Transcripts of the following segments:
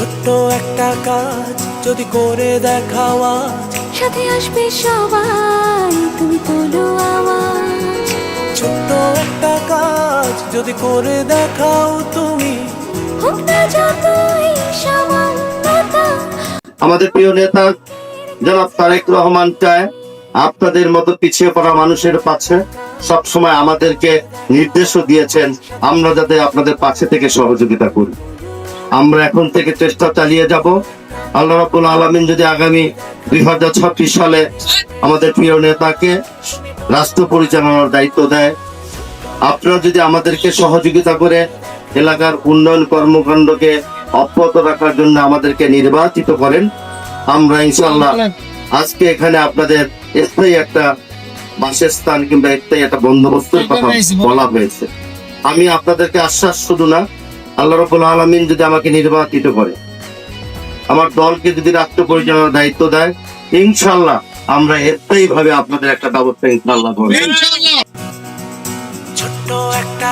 একটা কাজ যদি করে দেখাও আজ। সাথে আসবে সবাই তুমি তোলো আওয়াজ ছোট্ট একটা কাজ যদি করে দেখাও তুমি। আমাদের প্রিয় নেতা জনাব তারেক রহমান চায় আপনাদের মতো পিছিয়ে পড়া মানুষের পাশে সবসময় আমাদেরকে নির্দেশও দিয়েছেন আমরা যাতে আপনাদের পাশে থেকে সহযোগিতা করি। আমরা এখন থেকে চেষ্টা চালিয়ে যাব। আল্লাহ রাব্বুল আলমিন যদি আগামী দুই হাজার ছাব্বিশ সালে আমাদের প্রিয় নেতাকে রাষ্ট্র পরিচালনার দায়িত্ব দেয় আপনারা যদি আমাদেরকে সহযোগিতা করে এলাকার উন্নয়ন কর্মকাণ্ডকে অব্যাহত রাখার জন্য আমাদেরকে নির্বাচিত করেন আমরা ইনশাল্লাহ আজকে এখানে আপনাদের স্থায়ী একটা বাসস্থান কিংবা স্থায়ী একটা বন্দোবস্তের কথা বলা হয়েছে। আমি আপনাদেরকে আশ্বাস শুধু না আল্লাহ রবুল আলমিন যদি আমাকে নির্বাচিত করে আমার দলকে যদি রাষ্ট্র পরিচালনার দায়িত্ব দেয় ইনশাল্লাহ আমরা স্থায়ী ভাবে আপনাদের একটা ব্যবস্থা ইনশাল্লাহ করব ছোট্ট একটা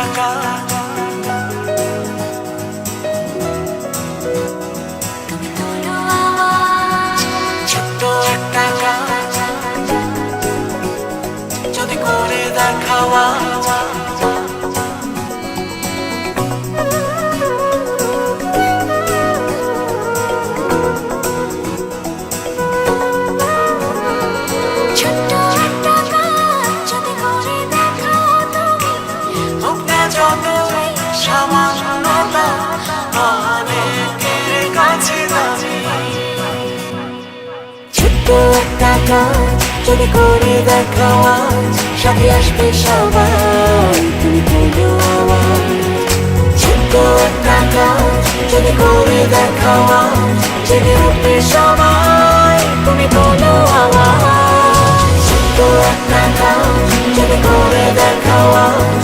যদি করে ছোট্ট একটা কাজ যদি করে দেখাও আজ, সাথে আসবে সবাই। তুমি বলো আওয়াজ ছোট্ট একটা কাজ যদি করে দেখাও আজ, জেগে উঠবে সবাই। তুমি বলো আওয়াজ ছোট্ট একটা কাজ যদি করে দেখাও আজ